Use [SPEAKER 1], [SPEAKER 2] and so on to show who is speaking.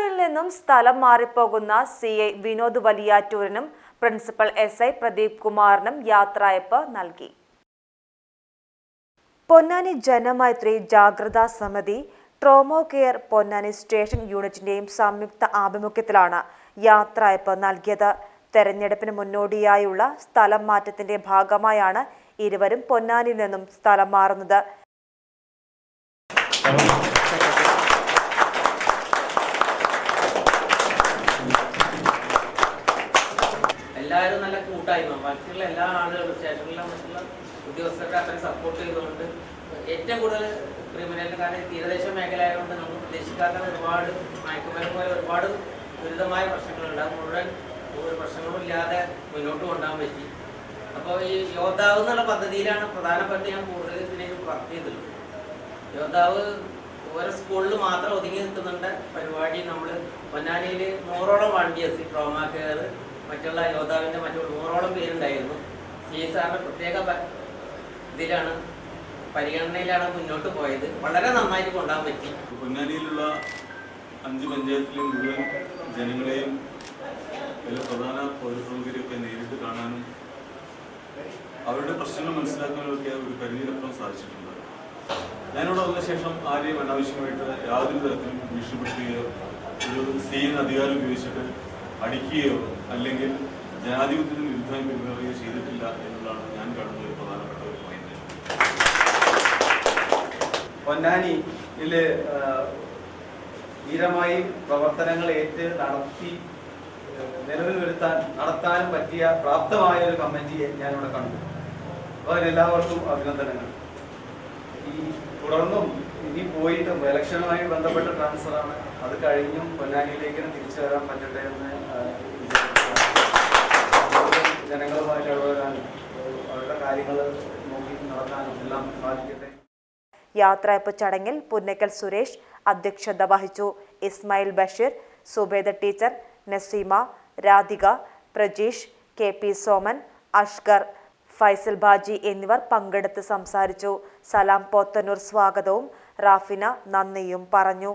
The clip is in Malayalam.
[SPEAKER 1] പൊന്നാനിയിൽ നിന്നും സ്ഥലം മാറിപ്പോകുന്ന സി ഐ വിനോദ് വലിയാറ്റൂരിനും പ്രിൻസിപ്പൽ എസ് ഐ പ്രദീപ് കുമാറിനും യാത്രയപ്പ് നൽകി. പൊന്നാനി ജനമൈത്രി ജാഗ്രതാ സമിതി ട്രോമോ കെയർ പൊന്നാനി സ്റ്റേഷൻ യൂണിറ്റിന്റെയും സംയുക്ത ആഭിമുഖ്യത്തിലാണ് യാത്രയപ്പ് നൽകിയത്. തെരഞ്ഞെടുപ്പിന് മുന്നോടിയായുള്ള സ്ഥലം മാറ്റത്തിന്റെ ഭാഗമായാണ് ഇരുവരും പൊന്നാനിയിൽ നിന്നും സ്ഥലം മാറുന്നത്.
[SPEAKER 2] എല്ലാവരും നല്ല കൂട്ടായ്മ ബാക്കിയുള്ള എല്ലാ ആളുകളും സ്റ്റേഷനിലെ മറ്റുള്ള ഉദ്യോഗസ്ഥരുടെ അത്രയും സപ്പോർട്ട് ചെയ്തുകൊണ്ട് ഏറ്റവും കൂടുതൽ ക്രിമിനലിന് കാരണം തീരദേശ മേഖല ആയതുകൊണ്ട് നമ്മൾ പ്രതീക്ഷിക്കാത്ത ഒരുപാട് മയക്കുമരം പോലെ ഒരുപാട് ദുരിതമായ പ്രശ്നങ്ങളുണ്ട്. അത് മുഴുവൻ ഒരു പ്രശ്നങ്ങളും ഇല്ലാതെ മുന്നോട്ട് കൊണ്ടുപോകാൻ പറ്റി. അപ്പോൾ ഈ യോദ്ധാവ് എന്നുള്ള പദ്ധതിയിലാണ് പ്രധാനപ്പെട്ട ഞാൻ കൂടുതൽ ഇതിലേക്ക് വർക്ക് ചെയ്തിട്ടുള്ളത് യോദ്ധാവ് ഓരോ സ്കൂളിൽ മാത്രം ഒതുങ്ങി നിൽക്കുന്നുണ്ട്. പരിപാടി നമ്മൾ പൊന്നാനിയിൽ നൂറോളം വണ്ടിയസ് ട്രോമാ കെയർ മറ്റുള്ള യോദ്ധാവിന്റെ മറ്റു നൂറോളം പേരുണ്ടായിരുന്നു. സി സാറിന്റെ പ്രത്യേക ഇതിലാണ് പരിഗണനയിലാണ് മുന്നോട്ട് പോയത്. വളരെ നന്നായിട്ട് കൊണ്ടാൻ പറ്റി.
[SPEAKER 3] പൊന്നാനിയിലുള്ള അഞ്ച് പഞ്ചായത്തിലെ മുഴുവൻ ജനങ്ങളെയും ചില പ്രധാന പൗരപ്രമുഖരെയൊക്കെ നേരിട്ട് കാണാനും അവരുടെ പ്രശ്നങ്ങൾ മനസ്സിലാക്കാനും ഒക്കെ ഒരു പരിധിയിലപ്പുറം സാധിച്ചിട്ടുണ്ട്. ഞാനിവിടെ വന്ന ശേഷം ആരെയും അനാവശ്യമായിട്ട് യാതൊരു തരത്തിലും ഭീഷണിപ്പെടുത്തുകയോ ഒരു സീൻ അധികാരം ഉപയോഗിച്ചിട്ട് അടിക്കുകയോ അല്ലെങ്കിൽ ജനാധിപത്യത്തിന് വിരുദ്ധമായി പെരുമാറുകയോ ചെയ്തിട്ടില്ല എന്നുള്ളതാണ് ഞാൻ കാണുന്ന ഒരു പ്രധാനപ്പെട്ട ഒരു പോയിന്റ്
[SPEAKER 4] പൊന്നാനിയിൽ ധീരമായി പ്രവർത്തനങ്ങൾ ഏറ്റ് നടത്തി നിലവിൽ വരുത്താൻ നടത്താനും പറ്റിയ പ്രാപ്തമായ ഒരു കമ്മിറ്റിയെ ഞാനിവിടെ കണ്ടു. അപ്പോൾ അതിനെല്ലാവർക്കും അഭിനന്ദനങ്ങൾ. ഈ തുടർന്നും ഇനി പോയിട്ടും ഇലക്ഷനുമായി ബന്ധപ്പെട്ട ട്രാൻസ്ഫറാണ് അത് കഴിഞ്ഞും പൊന്നാനിയിലേക്ക് തിരിച്ചു വരാൻ പറ്റട്ടെ എന്ന് ജനങ്ങളുമായിട്ട് അവരുടെ കാര്യങ്ങൾ നോക്കി നടത്താനും എല്ലാം സാധിക്കട്ടെ.
[SPEAKER 1] യാത്രയപ്പ് ചടങ്ങിൽ പുന്നക്കൽ സുരേഷ് അധ്യക്ഷത വഹിച്ചു. Ismail Basheer Subeda teacher Naseema Radhika Prajeesh K P Soman Ashkar. Faisal Baji എന്നിവർ പങ്കെടുത്ത് സംസാരിച്ചു. സലാം പോത്തന്നൂർ സ്വാഗതവും. റാഫിന നന്ദിയും പറഞ്ഞു.